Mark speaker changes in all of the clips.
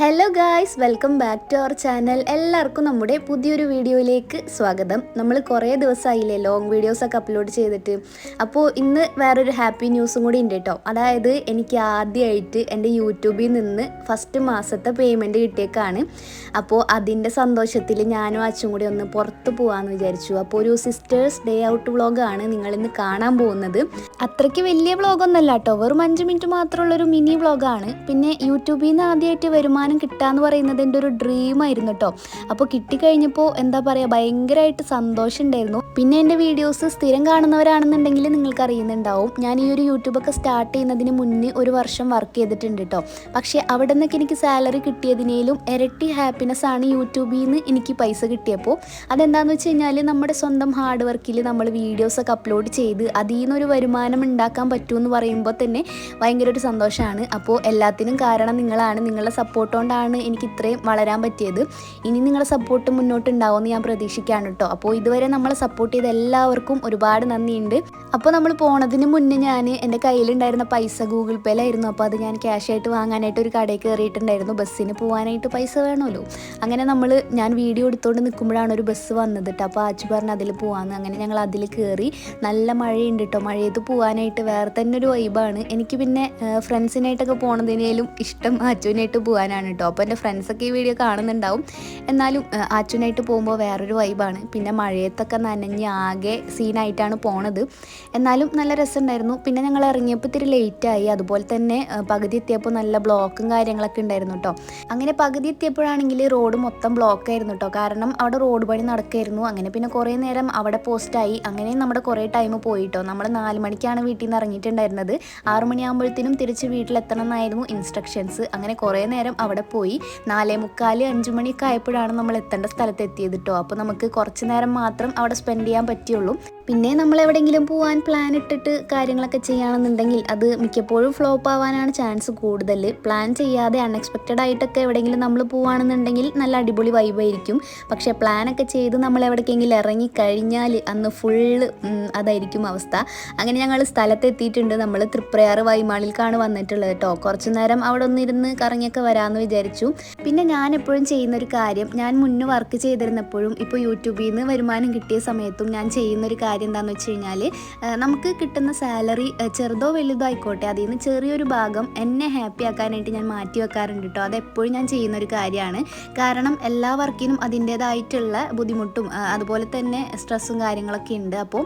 Speaker 1: Hello guys welcome back to our channel എല്ലാവർക്കും നമ്മുടെ പുതിയൊരു വീഡിയോയിലേക്ക് സ്വാഗതം. നമ്മൾ കുറേ ദിവസമായില്ലേ ലോങ് വീഡിയോസൊക്കെ അപ്ലോഡ് ചെയ്തിട്ട്. അപ്പോൾ ഇന്ന് വേറൊരു ഹാപ്പി ന്യൂസും കൂടി ഉണ്ട് കേട്ടോ അതായത് എനിക്ക് ആദ്യമായിട്ട് എന്റെ യൂട്യൂബിൽ നിന്ന് ഫസ്റ്റ് മാസത്തെ പേയ്മെന്റ് കിട്ടിയേക്കാണ്. അപ്പോൾ അതിന്റെ സന്തോഷത്തിൽ ഞാനും അച്ഛനും കൂടി ഒന്ന് പുറത്ത് പോകാമെന്ന് വിചാരിച്ചു. അപ്പോൾ ഒരു സിസ്റ്റേഴ്സ് ഡേ ഔട്ട് വ്ളോഗാണ് നിങ്ങളിന്ന് കാണാൻ പോകുന്നത്. അത്രയ്ക്ക് വലിയ വ്ളോഗൊന്നല്ല കേട്ടോ വെറും അഞ്ച് മിനിറ്റ് മാത്രമുള്ളൊരു മിനി വ്ളോഗാണ് പിന്നെ യൂട്യൂബിൽ നിന്ന് ആദ്യമായിട്ട് വരുമാനം കിട്ടാന്ന് പറയുന്നത് എന്റെ ഒരു ഡ്രീമായിരുന്നു കേട്ടോ. അപ്പോൾ കിട്ടിക്കഴിഞ്ഞപ്പോൾ എന്താ പറയുക ഭയങ്കരമായിട്ട് സന്തോഷം ഉണ്ടായിരുന്നു പിന്നെ എന്റെ വീഡിയോസ് സ്ഥിരം കാണുന്നവരാണെന്നുണ്ടെങ്കിൽ നിങ്ങൾക്ക് അറിയുന്നുണ്ടാവും ഞാൻ ഈ ഒരു യൂട്യൂബൊക്കെ സ്റ്റാർട്ട് ചെയ്യുന്നതിന് മുന്നേ ഒരു വർഷം വർക്ക് ചെയ്തിട്ടുണ്ട് കേട്ടോ പക്ഷേ അവിടെ നിന്നൊക്കെ എനിക്ക് സാലറി കിട്ടിയതിനേലും ഇരട്ടി ഹാപ്പിനെസ് ആണ് യൂട്യൂബിൽ നിന്ന് എനിക്ക് പൈസ കിട്ടിയപ്പോൾ. അതെന്താണെന്ന് വെച്ച് കഴിഞ്ഞാൽ നമ്മുടെ സ്വന്തം ഹാർഡ് വർക്കിൽ നമ്മൾ വീഡിയോസൊക്കെ അപ്ലോഡ് ചെയ്ത് അതിൽ നിന്നൊരു വരുമാനം ഉണ്ടാക്കാൻ പറ്റുമെന്ന് പറയുമ്പോൾ തന്നെ ഭയങ്കര ഒരു സന്തോഷമാണ്. അപ്പോൾ എല്ലാത്തിനും കാരണം നിങ്ങളാണ്. നിങ്ങളുടെ സപ്പോർട്ട് കൊണ്ടാണ് എനിക്ക് ഇത്രയും വളരാൻ പറ്റിയത്. ഇനി നിങ്ങളുടെ സപ്പോർട്ട് മുന്നോട്ട് ഉണ്ടാവുമെന്ന് ഞാൻ പ്രതീക്ഷിക്കുകയാണ് കേട്ടോ അപ്പോൾ ഇതുവരെ നമ്മളെ സപ്പോർട്ട് ചെയ്ത എല്ലാവർക്കും ഒരുപാട് നന്ദിയുണ്ട്. അപ്പോൾ നമ്മൾ പോണതിന് മുന്നേ ഞാൻ എന്റെ കയ്യിലുണ്ടായിരുന്ന പൈസ ഗൂഗിൾ പേയിലായിരുന്നു അപ്പോൾ അത് ഞാൻ ക്യാഷ് ആയിട്ട് വാങ്ങാനായിട്ട് ഒരു കടയിൽ കയറിയിട്ടുണ്ടായിരുന്നു. ബസ്സിന് പോകാനായിട്ട് പൈസ വേണമല്ലോ. അങ്ങനെ നമ്മൾ ഞാൻ വീഡിയോ എടുത്തുകൊണ്ട് നിൽക്കുമ്പോഴാണ് ഒരു ബസ് വന്നത് കേട്ടോ അപ്പോൾ ആച്ചു പറഞ്ഞ് അതിൽ പോകാമെന്ന് അങ്ങനെ ഞങ്ങൾ അതിൽ കയറി. നല്ല മഴയുണ്ട് കേട്ടോ മഴയത്ത് പോകാനായിട്ട് വേറെ തന്നെ ഒരു വൈബാണ് എനിക്ക് പിന്നെ ഫ്രണ്ട്സിനായിട്ടൊക്കെ പോണതിനേലും ഇഷ്ടം ആച്ചുവിനായിട്ട് പോകാനാണ് കേട്ടോ അപ്പോൾ എന്റെ ഫ്രണ്ട്സൊക്കെ ഈ വീഡിയോ കാണുന്നുണ്ടാവും. എന്നാലും ആച്ചുവിനായിട്ട് പോകുമ്പോൾ വേറൊരു വൈബാണ് പിന്നെ മഴയത്തൊക്കെ നനഞ്ഞ് ആകെ സീനായിട്ടാണ് പോണത്. എന്നാലും നല്ല രസമുണ്ടായിരുന്നു. പിന്നെ ഞങ്ങൾ ഇറങ്ങിയപ്പോൾ ഇത്തിരി ലേറ്റായി അതുപോലെ തന്നെ പകുതി എത്തിയപ്പോൾ നല്ല ബ്ലോക്കും കാര്യങ്ങളൊക്കെ ഉണ്ടായിരുന്നു കേട്ടോ അങ്ങനെ പകുതി എത്തിയപ്പോഴാണെങ്കിൽ റോഡ് മൊത്തം ബ്ലോക്ക് ആയിരുന്നു കേട്ടോ കാരണം അവിടെ റോഡ് പണി നടക്കായിരുന്നു. അങ്ങനെ പിന്നെ കുറേ നേരം അവിടെ പോസ്റ്റായി അങ്ങനെ നമ്മുടെ കുറേ ടൈം പോയിട്ടോ നമ്മൾ നാല് മണിക്കാണ് വീട്ടിൽ നിന്ന് ഇറങ്ങിയിട്ടുണ്ടായിരുന്നത്. ആറു മണിയാകുമ്പോഴത്തേനും തിരിച്ച് വീട്ടിലെത്തണം എന്നായിരുന്നു ഇൻസ്ട്രക്ഷൻസ് അങ്ങനെ കുറേ നേരം അവിടെ പോയി. നാലേ മുക്കാൽ അഞ്ച് മണിയൊക്കെ ആയപ്പോഴാണ് നമ്മൾ എത്തേണ്ട സ്ഥലത്ത് എത്തിയത് കേട്ടോ അപ്പോൾ നമുക്ക് കുറച്ച് നേരം മാത്രം അവിടെ സ്പെൻഡ് ചെയ്യാൻ പറ്റിയുള്ളൂ പിന്നെ നമ്മൾ എവിടെയെങ്കിലും പോകാൻ പ്ലാൻ ഇട്ടിട്ട് കാര്യങ്ങളൊക്കെ ചെയ്യുകയാണെന്നുണ്ടെങ്കിൽ അത് മിക്കപ്പോഴും ഫ്ലോപ്പ് ആവാനാണ് ചാൻസ് കൂടുതൽ. പ്ലാൻ ചെയ്യാതെ അൺഎക്സ്പെക്റ്റഡ് ആയിട്ടൊക്കെ എവിടെയെങ്കിലും നമ്മൾ പോവുകയാണെന്നുണ്ടെങ്കിൽ നല്ല അടിപൊളി വൈബായിരിക്കും പക്ഷേ പ്ലാനൊക്കെ ചെയ്ത് നമ്മൾ എവിടേക്കെങ്കിലും ഇറങ്ങി കഴിഞ്ഞാൽ അന്ന് ഫുള്ള് അതായിരിക്കും അവസ്ഥ. അങ്ങനെ ഞങ്ങൾ സ്ഥലത്തെത്തിയിട്ടുണ്ട്. നമ്മൾ തൃപ്രയാറ് വൈമാളിൽക്കാണ് വന്നിട്ടുള്ളത് കേട്ടോ കുറച്ചു നേരം അവിടെ ഒന്നിരുന്ന് കറങ്ങിയൊക്കെ വരാമെന്ന് വിചാരിച്ചു. പിന്നെ ഞാൻ എപ്പോഴും ചെയ്യുന്ന ഒരു കാര്യം ഞാൻ മുന്നേ വർക്ക് ചെയ്തിരുന്നപ്പോഴും ഇപ്പോൾ യൂട്യൂബിൽ നിന്ന് വരുമാനം കിട്ടിയ സമയത്തും ഞാൻ ചെയ്യുന്ന ഒരു കാര്യം എന്താണെന്ന് വെച്ച് കഴിഞ്ഞാൽ നമുക്ക് കിട്ടുന്ന സാലറി ചെറുതോ വലുതോ ആയിക്കോട്ടെ അതിൽ നിന്ന് ചെറിയൊരു ഭാഗം എന്നെ ഹാപ്പി ആക്കാനായിട്ട് ഞാൻ മാറ്റി വെക്കാറുണ്ട് കേട്ടോ അതെപ്പോഴും ഞാൻ ചെയ്യുന്ന ഒരു കാര്യമാണ്. കാരണം എല്ലാ വർക്കിനും അതിന്റേതായിട്ടുള്ള ബുദ്ധിമുട്ടും അതുപോലെ തന്നെ സ്ട്രെസ്സും കാര്യങ്ങളൊക്കെ ഉണ്ട്. അപ്പോൾ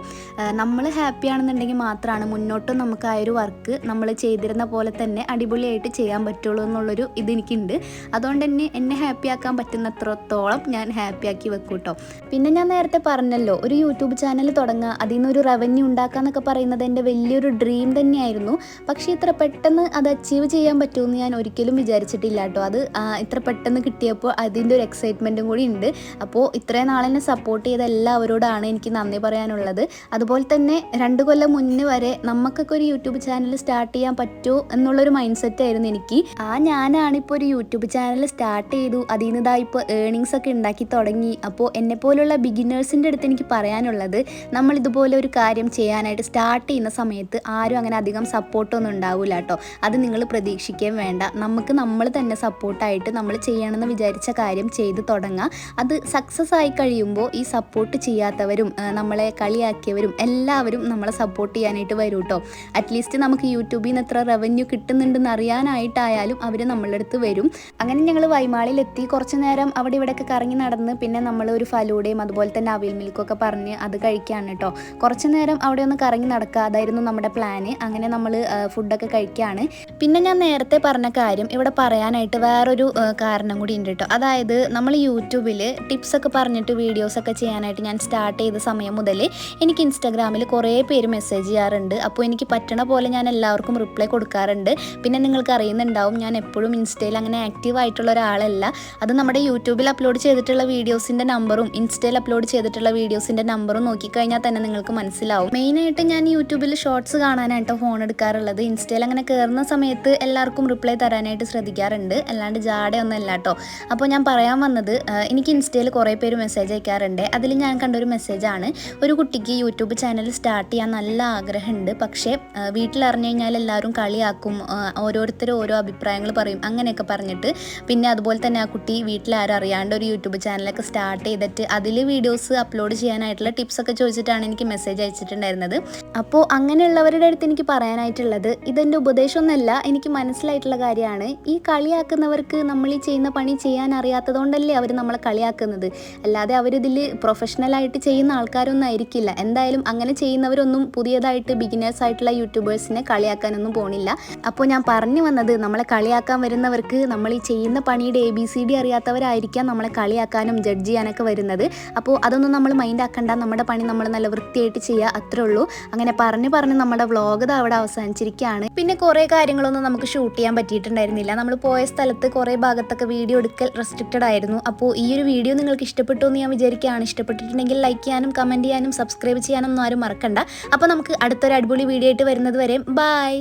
Speaker 1: നമ്മൾ ഹാപ്പി ആണെന്നുണ്ടെങ്കിൽ മാത്രമാണ് മുന്നോട്ടും നമുക്ക് ആ ഒരു വർക്ക് നമ്മൾ ചെയ്തിരുന്ന പോലെ തന്നെ അടിപൊളിയായിട്ട് ചെയ്യാൻ പറ്റുള്ളൂ എന്നുള്ളൊരു ഇതെനിക്കുണ്ട് അതുകൊണ്ട് തന്നെ എന്നെ ഹാപ്പി ആക്കാൻ പറ്റുന്നത്രത്തോളം ഞാൻ ഹാപ്പി ആക്കി വെക്കും കേട്ടോ പിന്നെ ഞാൻ നേരത്തെ പറഞ്ഞല്ലോ ഒരു യൂട്യൂബ് ചാനൽ തുടങ്ങുക അതിൽ നിന്നൊരു റവന്യൂ ഉണ്ടാക്കുക എന്നൊക്കെ പറയുന്നത് എന്റെ വലിയൊരു ഡ്രീം തന്നെയായിരുന്നു. പക്ഷേ ഇത്ര പെട്ടെന്ന് അത് അച്ചീവ് ചെയ്യാൻ പറ്റുമെന്ന് ഞാൻ ഒരിക്കലും വിചാരിച്ചിട്ടില്ല കേട്ടോ. അത് ഇത്ര പെട്ടെന്ന് കിട്ടിയപ്പോൾ അതിന്റെ ഒരു എക്സൈറ്റ്മെന്റും കൂടി ഉണ്ട്. അപ്പോൾ ഇത്രയും നാളെന്നെ സപ്പോർട്ട് ചെയ്ത എല്ലാവരോടാണ് എനിക്ക് നന്ദി പറയാനുള്ളത്. അതുപോലെ തന്നെ രണ്ട് കൊല്ലം മുന്നേ വരെ നമുക്കൊക്കെ ഒരു യൂട്യൂബ് ചാനൽ സ്റ്റാർട്ട് ചെയ്യാൻ പറ്റുമോ എന്നുള്ളൊരു മൈൻഡ് സെറ്റ് ആയിരുന്നു എനിക്ക്. ആ ഞാനാണിപ്പോൾ ഒരു യൂട്യൂബ് ചാനൽ സ്റ്റാർട്ട് ചെയ്തു. അതിൽ നിന്ന് ഇപ്പോൾ ഏണിങ്സ് ഒക്കെ ഉണ്ടാക്കി തുടങ്ങി. അപ്പോൾ എന്നെ പോലുള്ള ബിഗിനേഴ്സിന്റെ അടുത്ത് എനിക്ക് പറയാനുള്ളത് നമ്മൾ ഇതുപോലെ ഒരു കാര്യം ചെയ്യാനായിട്ട് സ്റ്റാർട്ട് ചെയ്യുന്ന സമയത്ത് ആരും അങ്ങനെ അധികം സപ്പോർട്ടൊന്നും ഉണ്ടാവില്ല കേട്ടോ അത് നിങ്ങൾ പ്രതീക്ഷിക്കുകയും വേണ്ട. നമുക്ക് നമ്മൾ തന്നെ സപ്പോർട്ടായിട്ട് നമ്മൾ ചെയ്യണമെന്ന് വിചാരിച്ച കാര്യം ചെയ്ത് തുടങ്ങുക അത് സക്സസ് ആയി കഴിയുമ്പോൾ ഈ സപ്പോർട്ട് ചെയ്യാത്തവരും നമ്മളെ കളിയാക്കിയവരും എല്ലാവരും നമ്മളെ സപ്പോർട്ട് ചെയ്യാനായിട്ട് വരും കേട്ടോ അറ്റ്ലീസ്റ്റ് നമുക്ക് യൂട്യൂബിൽ നിന്ന് എത്ര റവന്യൂ കിട്ടുന്നുണ്ടെന്ന് അറിയാനായിട്ടായാലും അവർ നമ്മളുടെ അടുത്ത് വരും. അങ്ങനെ ഞങ്ങൾ വൈമാളിലെത്തി. കുറച്ച് നേരം അവിടെ ഇവിടെയൊക്കെ കറങ്ങി നടന്ന് പിന്നെ നമ്മൾ ഒരു ഫലൂടയും അതുപോലെ തന്നെ അവിൽ മിൽക്കൊക്കെ പറഞ്ഞ് അത് കഴിക്കുകയാണ് കേട്ടോ. കുറച്ച് നേരം അവിടെ ഒന്ന് കറങ്ങി നടക്കുക അതായിരുന്നു നമ്മുടെ പ്ലാന് അങ്ങനെ നമ്മൾ ഫുഡൊക്കെ കഴിക്കുകയാണ് പിന്നെ ഞാൻ നേരത്തെ പറഞ്ഞ കാര്യം ഇവിടെ പറയാനായിട്ട് വേറൊരു കാരണം കൂടി ഉണ്ട് കേട്ടോ. അതായത് നമ്മൾ യൂട്യൂബിൽ ടിപ്സൊക്കെ പറഞ്ഞിട്ട് വീഡിയോസൊക്കെ ചെയ്യാനായിട്ട് ഞാൻ സ്റ്റാർട്ട് ചെയ്ത സമയം മുതൽ എനിക്ക് ഇൻസ്റ്റാഗ്രാമിൽ കുറേ പേര് മെസ്സേജ് ചെയ്യാറുണ്ട്. അപ്പോൾ എനിക്ക് പറ്റണ പോലെ ഞാൻ എല്ലാവർക്കും റിപ്ലൈ കൊടുക്കാറുണ്ട്. പിന്നെ നിങ്ങൾക്ക് അറിയുന്നുണ്ടാവും ഞാൻ എപ്പോഴും ഇൻസ്റ്റയിൽ അങ്ങനെ ആക്റ്റീവ് ആയിട്ടുള്ള ഒരാളല്ല. അത് നമ്മുടെ യൂട്യൂബിൽ അപ്ലോഡ് ചെയ്തിട്ടുള്ള വീഡിയോസിന്റെ നമ്പറും ഇൻസ്റ്റയിൽ അപ്ലോഡ് ചെയ്തിട്ടുള്ള വീഡിയോസിന്റെ നമ്പറും നോക്കിക്കഴിഞ്ഞാൽ തന്നെ നിങ്ങൾക്ക് മനസ്സിലാവും. മെയിനായിട്ട് ഞാൻ യൂട്യൂബിൽ ഷോർട്സ് കാണാനായിട്ട് ഫോൺ എടുക്കാറുള്ളത്. ഇൻസ്റ്റയിൽ അങ്ങനെ കയറുന്ന സമയത്ത് എല്ലാവർക്കും റിപ്ലൈ തരാനായിട്ട് ശ്രദ്ധിക്കാറുണ്ട്. അല്ലാണ്ട് ജാടയൊന്നും അല്ല കേട്ടോ അപ്പോൾ ഞാൻ പറയാൻ വന്നത് എനിക്ക് ഇൻസ്റ്റയിൽ കുറേ പേര് മെസ്സേജ് അയക്കാറുണ്ട്. അതിൽ ഞാൻ കണ്ടൊരു മെസ്സേജാണ് ഒരു കുട്ടിക്ക് യൂട്യൂബ് ചാനൽ സ്റ്റാർട്ട് ചെയ്യാൻ നല്ല ആഗ്രഹമുണ്ട്. പക്ഷേ വീട്ടിലറിഞ്ഞു കഴിഞ്ഞാൽ എല്ലാവരും കളിയാക്കും. ഓരോരുത്തർ ഓരോ അഭിപ്രായങ്ങൾ പറയും. അങ്ങനെയൊക്കെ പറഞ്ഞിട്ട് പിന്നെ അതുപോലെ തന്നെ ആ കുട്ടി വീട്ടിൽ ആരും അറിയാണ്ട് ഒരു യൂട്യൂബ് ചാനലൊക്കെ സ്റ്റാർട്ട് ചെയ്തിട്ട് അതിൽ വീഡിയോസ് അപ്ലോഡ് ചെയ്യാനായിട്ടുള്ള ടിപ്സ് ഒക്കെ ചോദിച്ചിട്ടാണ് എനിക്ക് മെസ്സേജ് അയച്ചിട്ടുണ്ടായിരുന്നത്. അപ്പോൾ അങ്ങനെയുള്ളവരുടെ അടുത്ത് എനിക്ക് പറയാനായിട്ടുള്ളത് ഇതെന്റെ ഉപദേശമൊന്നുമല്ല എനിക്ക് മനസ്സിലായിട്ടുള്ള കാര്യമാണ്. ഈ കളിയാക്കുന്നവർക്ക് നമ്മൾ ഈ ചെയ്യുന്ന പണി ചെയ്യാൻ അറിയാത്തതുകൊണ്ടല്ലേ അവർ നമ്മളെ കളിയാക്കുന്നത്. അല്ലാതെ അവരിതിൽ പ്രൊഫഷണലായിട്ട് ചെയ്യുന്ന ആൾക്കാരൊന്നും ആയിരിക്കില്ല. എന്തായാലും അങ്ങനെ ചെയ്യുന്നവരൊന്നും പുതിയതായിട്ട് ബിഗിനേഴ്സ് ആയിട്ടുള്ള യൂട്യൂബേഴ്സിനെ കളിയാക്കാനൊന്നും പോണില്ല. അപ്പോൾ ഞാൻ പറഞ്ഞു വന്നത് നമ്മളെ കളിയാക്കാൻ വരുന്നവർക്ക് നമ്മൾ ഈ ചെയ്യുന്ന പണിയുടെ എ ബി സി ഡി അറിയാത്തവരായിരിക്കാം നമ്മളെ കളിയാക്കാനും ജഡ്ജ് ചെയ്യാനൊക്കെ വരുന്നത്. അപ്പോൾ അതൊന്നും നമ്മൾ മൈൻഡ് ആക്കണ്ട. നമ്മുടെ പണി നമ്മൾ നല്ല വൃത്തിയായിട്ട് ചെയ്യുക അത്രേ ഉള്ളൂ. അങ്ങനെ പറഞ്ഞ് പറഞ്ഞ് നമ്മുടെ വ്ളോഗ് അവിടെ അവസാനിച്ചിരിക്കുകയാണ്. പിന്നെ കുറേ കാര്യങ്ങളൊന്നും നമുക്ക് ഷൂട്ട് ചെയ്യാൻ പറ്റിയിട്ടുണ്ടായിരുന്നില്ല. നമ്മൾ പോയ സ്ഥലത്ത് കുറേ ഭാഗത്തൊക്കെ വീഡിയോ എടുക്കൽ റെസ്ട്രിക്റ്റഡ് ആയിരുന്നു. അപ്പോൾ ഈ ഒരു വീഡിയോ നിങ്ങൾക്ക് ഇഷ്ടപ്പെട്ടു എന്ന് ഞാൻ വിചാരിക്കുകയാണ്. ഇഷ്ടപ്പെട്ടിട്ടുണ്ടെങ്കിൽ ലൈക്ക് ചെയ്യാനും കമന്റ് ചെയ്യാനും സബ്സ്ക്രൈബ് ചെയ്യാനും ഒന്നും ആരും മറക്കണ്ട. അപ്പോൾ നമുക്ക് അടുത്തൊരു അടിപൊളി വീഡിയോ ആയിട്ട് വരുന്നത് വരെ ബൈ